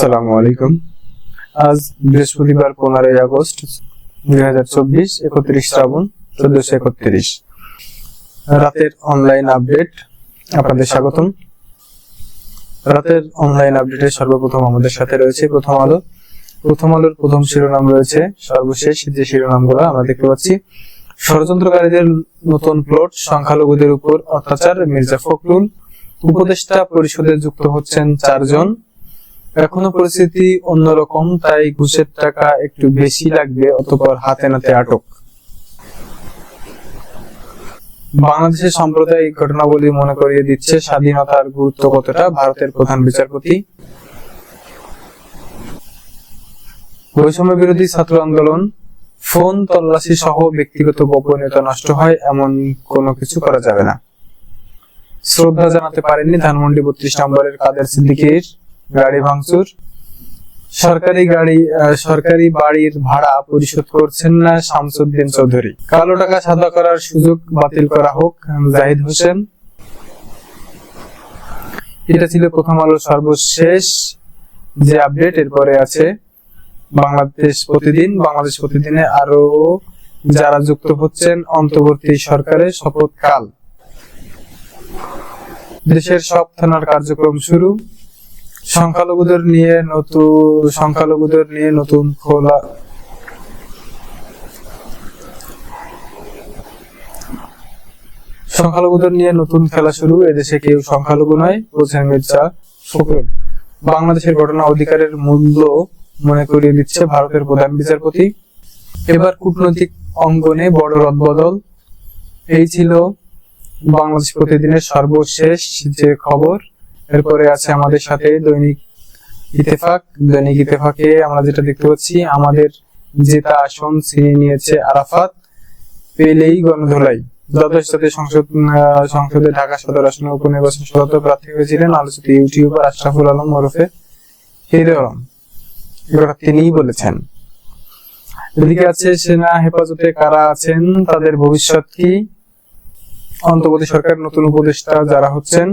আসসালামু আলাইকুম। আজ বৃহস্পতিবার পনেরোই আগস্ট, দুই হাজার চব্বিশ, একত্রিশ শ্রাবণ, চোদ্দশো একত্রিশ। রাতের অনলাইন আপডেট আপনাদের স্বাগতম। রাতের অনলাইন আপডেটে সর্বপ্রথম আমাদের সাথে রয়েছে প্রথম আলো। প্রথম আলোর প্রথম শিরোনাম রয়েছে সর্বশেষ যে শিরোনামগুলো আমরা দেখতে পাচ্ছি। ষড়যন্ত্রকারীদের নতুন প্লট সংখ্যালঘুদের উপর অত্যাচার, মির্জা ফখরুল। উপদেষ্টা পরিষদে যুক্ত হচ্ছেন চারজন। এখনও পরিস্থিতি অন্যরকম, তাই ঘুষের টাকা একটু বেশি লাগবে অতপর হাতে নাতে আটক। বাংলাদেশের সাম্প্রদায়িক ঘটনাবলী মনে করিয়ে দিচ্ছে স্বাধীনতার গুরুত্ব কতটা ভারতের প্রধান বিচারপতি। বৈষম্য বিরোধী ছাত্র আন্দোলন, ফোন তল্লাশি সহ ব্যক্তিগত গোপনীয়তা নষ্ট হয় এমন কোনো কিছু করা যাবে না। শ্রদ্ধা জানাতে পারেননি ধানমন্ডি বত্রিশ নম্বরের কাদের সিদ্দিকির গাড়ি ভাঙচুর। সরকারি গাড়ি সরকারি বাড়ির ভাড়া পরিশোধ করছেন না শামসুদ্দিন চৌধুরী। কালো টাকা সাদা করার সুযোগ বাতিল করা হোক জাহিদ হোসেন। এটা ছিল প্রথম আলো সর্বশেষ। যে আপডেট, এরপরে আছে বাংলাদেশ প্রতিদিন। বাংলাদেশ প্রতিদিনে আরও যারা যুক্ত হচ্ছেন অন্তর্বর্তী সরকারের শপথ কাল দেশের সব থানার কার্যক্রম শুরু। সংখ্যালঘুদের নিয়ে নতুন সংখ্যালঘুদের নিয়ে নতুন খোলা। সংখ্যালঘুদের নিয়ে নতুন খেলা শুরু। এদেশে কেউ সংখ্যালঘু নয় বলছেন মির্জা ফখরুল। বাংলাদেশের ঘটনা অধিকারের মূল্য মনে করিয়ে দিচ্ছে ভারতের প্রধান বিচারপতি। এবার কূটনৈতিক অঙ্গনে বড় রদবদল। এই ছিল বাংলাদেশ প্রতিদিনের সর্বশেষ যে খবর। এরপরে আছে আমাদের সাথে দৈনিক ইতেফাক দৈনিক ইতেফাকে আমরা যেটা দেখতে পাচ্ছি, আমাদের জেতা আসন ছিনিয়ে নিয়েছে আরাফাত। পেলেই গণধোলাই। দ্বাদশ জাতীয় সংসদ সংসদে ঢাকা সদর আসনে উপনির্বাচন সদস্য প্রার্থী হয়েছিলেন আলোচিত ইউটিউবার আশরাফুল আলম ওরফে হিরো আলম। তিনিই বলেছেন। এদিকে আছে সেনা হেফাজতে কারা আছেন, তাদের ভবিষ্যৎ কি? অন্তর্বর্তী সরকার নতুন উপদেষ্টা যারা হচ্ছেন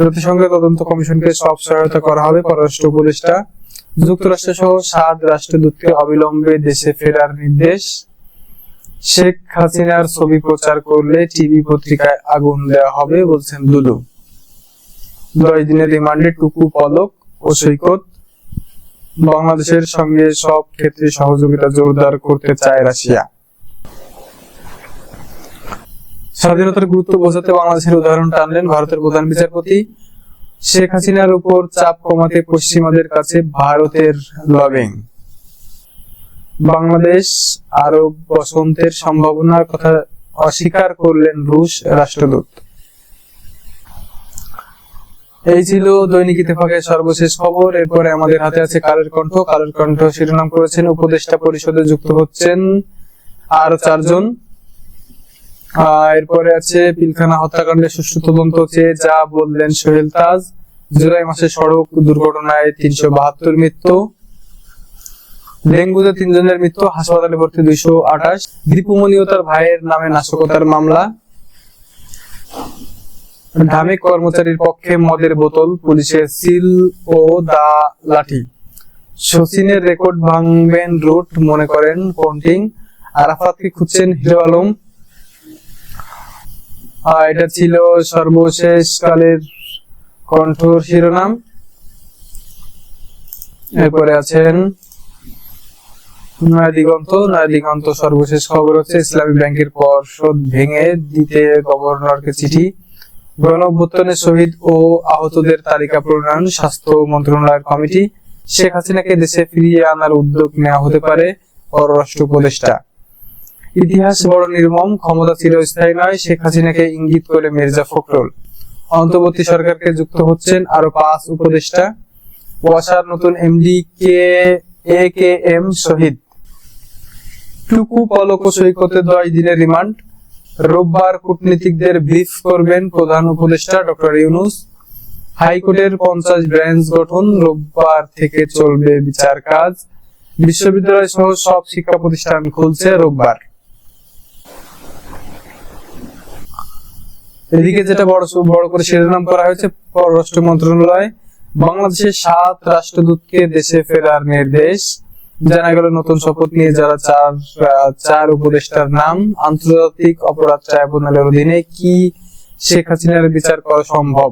জাতিসংঘ তদন্ত কমিশনকে সব সহায়তা করা হবে পররাষ্ট্র উপদেষ্টা, যুক্তরাষ্ট্র সহ সাত রাষ্ট্রদূতকে অবিলম্বে দেশে ফেরার নির্দেশ। শেখ হাসিনার ছবি প্রচার করলে টিভি পত্রিকায় আগুন দেওয়া হবে, বলছেন দুলু। দশ দিনের রিমান্ডে টুকু পলক ও সৈকত। বাংলাদেশের সঙ্গে সব ক্ষেত্রে সহযোগিতা জোরদার করতে চায় রাশিয়া। স্বাধীনতার গুরুত্ব বোঝাতে বাংলাদেশের উদাহরণ টানলেন ভারতের প্রধান বিচারপতি শেখ হাসিনার উপর চাপ কমাতে পশ্চিমাদের কাছে ভারতের লবিং। বাংলাদেশ আরব বসন্তের সম্ভাবনার কথা অস্বীকার করলেন রুশ রাষ্ট্রদূত। এই ছিল দৈনিক ইত্তেফাকের সর্বশেষ খবর। এরপরে আমাদের হাতে আছে কালের কণ্ঠ। কালের কণ্ঠ শিরোনাম করেছেন উপদেষ্টা পরিষদে যুক্ত হচ্ছেন আর চারজন। এরপরে আছে, পিলখানা হত্যাকাণ্ডের সুষ্ঠু তদন্ত চেয়ে যা বললেন সোহেল তাজ, জুলাই মাসে সড়ক দুর্ঘটনায় তিনশো বাহাত্তর মৃত্যু। ডেঙ্গুতে তিনজনের মৃত্যু, হাসপাতালে ভর্তি দুইশো আঠাশ। দীপুমণি ও তার ভাইয়ের নামে নাশকতার মামলা। ঢামে কর্মচারীর পক্ষে মদের বোতল, পুলিশের সিল ও দা লাঠি। শচীনের রেকর্ড ভাঙবেন রুট মনে করেন পন্টিং। আরাফাতকে খুঁজছেন হিরো আলম। এটা ছিল সর্বশেষ কালের কণ্ঠর শিরোনাম। এরপরে আছেন নয়া দিগন্ত। নয়া দিগন্ত সর্বশেষ খবর হচ্ছে, ইসলামী ব্যাংকের পর্ষদ ভেঙে দিতে গভর্নরকে চিঠি। গণ শহীদ ও আহতদের তালিকা প্রণয়ন, স্বাস্থ্য মন্ত্রণালয়ের কমিটি। শেখ হাসিনাকে দেশে ফিরিয়ে আনার উদ্যোগ নেওয়া হতে পারে পররাষ্ট্র উপদেষ্টা। ইতিহাস বড় নির্মম, ক্ষমতা চিরস্থায়ী নয়, শেখ হাসিনাকে ইঙ্গিত করে মির্জা ফখরুল। অন্তর্বর্তী সরকারকে যুক্ত হচ্ছেন আরও পাঁচ উপদেষ্টা। ওয়াসার নতুন এমডি কে এ কে এম শহীদ। টুকু পলক সৈকতে দশ দিনের রিমান্ড। রোববার কূটনীতিকদের ব্রিফ করবেন প্রধান উপদেষ্টা ডক্টর ইউনুস। হাইকোর্টের পঞ্চাশ ব্রাঞ্চ গঠন, রোববার থেকে চলবে বিচার কাজ বিশ্ববিদ্যালয় সহ সব শিক্ষা প্রতিষ্ঠান খুলছে রোববার। এদিকে যেটা বড় বড় করে শিরোনাম করা হয়েছে, পররাষ্ট্র মন্ত্রণালয়, বাংলাদেশের সাত রাষ্ট্রদূতকে দেশে ফেরার নির্দেশ। জানা গেল নতুন শপথ নিয়ে যারা চার চার উপদেষ্টার নাম, আন্তর্জাতিক অপরাধ ট্রাইব্যুনালের অধীনে কি শেখ হাসিনার বিচার করা সম্ভব?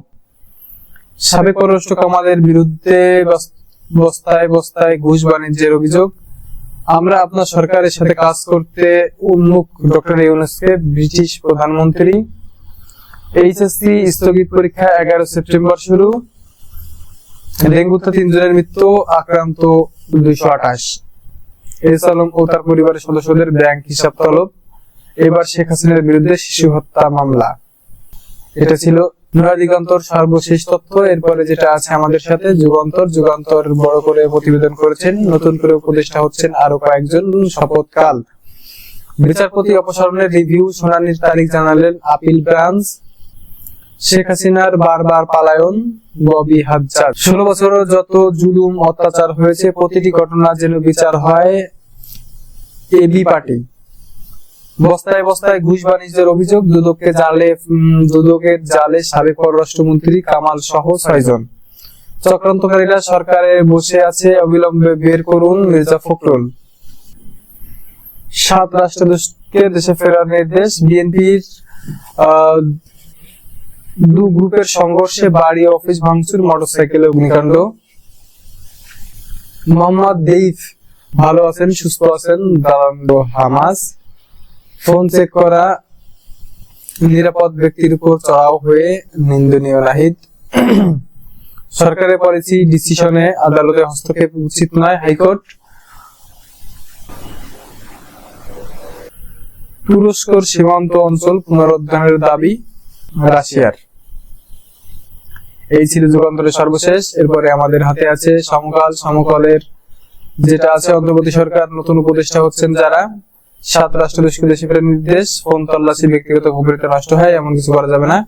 সাবেক পররাষ্ট্র কামালের বিরুদ্ধে বস্তায় বস্তায় ঘুষ বাণিজ্যের অভিযোগ। আমরা আপনার সরকারের সাথে কাজ করতে উন্মুখ ডক্টর ইউনুসকে ব্রিটিশ প্রধানমন্ত্রী এইচএসসি স্থগিত পরীক্ষা এগারো সেপ্টেম্বর শুরু। ডেঙ্গুতে তিনজনের মৃত্যু, আক্রান্ত দুইশো আঠাশ। এস আলম ও তার পরিবারের সদস্যদের ব্যাংক হিসাব তলব। এবার শেখ হাসিনার বিরুদ্ধে শিশু হত্যা মামলা। এটা ছিল দিগন্তর সর্বশেষ তথ্য। এরপরে যেটা আছে আমাদের সাথে, যুগান্তর। যুগান্তর বড় করে প্রতিবেদন করেছেন। নতুন করে উপদেষ্টা হচ্ছেন আরও কয়েকজন শপথকাল। বিচারপতি অপসারণের রিভিউ, শুনানির তারিখ জানালেন আপিল ব্রাঞ্চ। শেখ হাসিনার বারবার পালায়ন, ববি হাজ্জার ষোলো বছরের যত জুলুম, অত্যাচার হয়েছে, প্রতিটি ঘটনা যেন বিচার হয় এবি পার্টি। বস্তায় বস্তায় ঘুষ বাণিজ্যের অভিযোগ, দুদককে জালে দুদকের জালে সাবেক পররাষ্ট্রমন্ত্রী কামাল সহ ছয়জন। চক্রান্তকারীরা সরকারে বসে আছে, অবিলম্বে বের করুন মির্জা ফখরুল। সাত রাষ্ট্রদূতকে দেশে ফেরার নির্দেশ, বিএনপির দু গ্রুপের সংঘর্ষে বাড়ি, অফিস ভাঙচুর, মোটরসাইকেলে অগ্নিকাণ্ড মোহাম্মদ দেইফ, ভালো আছেন, সুস্থ আছেন দালান্ড হামাস। ফোন চেক করা, নিরাপদ ব্যক্তির উপর চড়াও হয়ে নিন্দনীয় নাহিদ। সরকারের পলিসি ডিসিশনে আদালতে হস্তক্ষেপ উচিত নয় হাইকোর্ট। তুরস্কর সীমান্ত অঞ্চল পুনরুদ্ধারের দাবি, রাশিয়ার। এই ছিল যুগান্তরের সর্বশেষ। এরপরে আমাদের হাতে আছে সমকাল, সমকালের যেটা আছে অন্তর্বর্তী সরকার, নতুন উপদেষ্টা হচ্ছেন যারা। সাত রাষ্ট্র দেশকে দেশে নির্দেশ, ফোন তল্লাশি, ব্যক্তিগত গোপনীয়তা নষ্ট হয়, এমন কিছু করা যাবে না।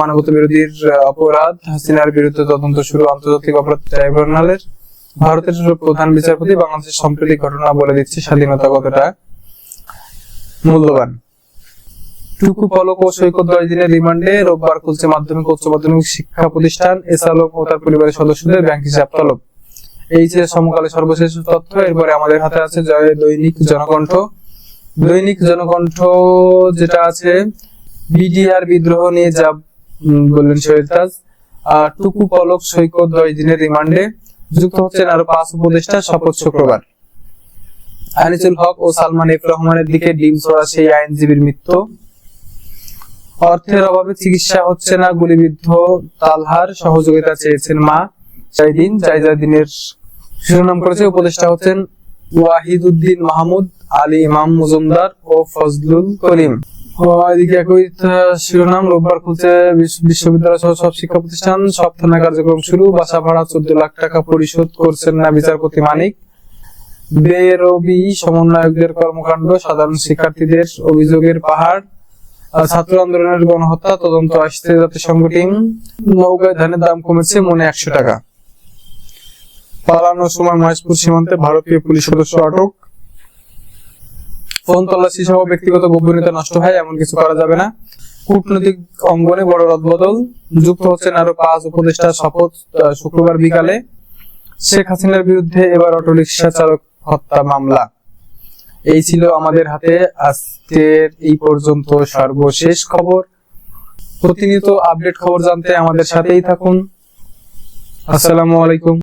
মানবতা বিরোধীর অপরাধ, হাসিনার বিরুদ্ধে তদন্ত শুরু, আন্তর্জাতিক অপরাধ ট্রাইব্যুনালের। ভারতের প্রধান বিচারপতি বাংলাদেশের সাম্প্রতিক ঘটনা বলে দিচ্ছে স্বাধীনতা কতটা। মূল্যবান। টুকু পলক ও সৈকত দশ দিনের রিমান্ডে রোববার খুলছে মাধ্যমিক উচ্চ মাধ্যমিক শিক্ষা প্রতিষ্ঠান এস ও তার পরিবারের সদস্যদের ব্যাংক হিসাব তলব। এই যে সমকালে সর্বশেষ তথ্য, এরপরে আমাদের হাতে আছে দৈনিক জনকণ্ঠ। দৈনিক জনকণ্ঠ যেটা আছে, বিডিআর বিদ্রোহ নিয়ে যা বললেন শহীদ তাজ টুকু পলক সৈকত দশ দিনের রিমান্ডে যুক্ত হচ্ছেন আরও পাঁচ উপদেষ্টা, শপথ শুক্রবার। আনিসুল হক ও সালমান এফ রহমানের দিকে ডিম ছোড়া সেই আইনজীবীর মৃত্যু। অর্থের অভাবে চিকিৎসা হচ্ছে না, গুলিবিদ্ধ তালহার সহযোগিতা চেয়েছেন মা জাইদিন জাইজাদিনের শিরোনাম করেছে উপদেষ্টা হচ্ছেন ওয়াহিদুদ্দিন মাহমুদ, আলী ইমাম মজুমদার ও ফজলুল করিম। এদিকে একই শিরোনাম, রোববার খুলছে বিশ্ববিদ্যালয় সহ সব শিক্ষা প্রতিষ্ঠান। সব থানা কার্যক্রম শুরু। বাসা ভাড়া চোদ্দ লাখ টাকা পরিশোধ করছেন না বিচারপতি মানিক। বেরবি সমন্বয়কদের কর্মকাণ্ড, সাধারণ শিক্ষার্থীদের অভিযোগের পাহাড়। ছাত্র আন্দোলনের গণহত্যা তদন্ত আসতে জাতিসংঘ টিম নৌকায় ধানের দাম কমেছে মনে একশো টাকা। পালানোর সময় মহেশপুর সীমান্তে ভারতীয় পুলিশ সদস্য আটক। ফোন তল্লাশি সহ ব্যক্তিগত গোপনীয়তা নষ্ট হয়, এমন কিছু করা যাবে না। কূটনৈতিক অঙ্গনে বড় রদবদল। যুক্ত হচ্ছেন আরও পাঁচ উপদেষ্টার শপথ শুক্রবার বিকালে। শেখ হাসিনার বিরুদ্ধে এবার অটোরিকশা চালক হত্যা মামলা। এই ছিল আমাদের হাতে আজকের এই পর্যন্ত সর্বশেষ খবর। প্রতিনিয়ত আপডেট খবর জানতে আমাদের সাথেই থাকুন। আসসালামু আলাইকুম।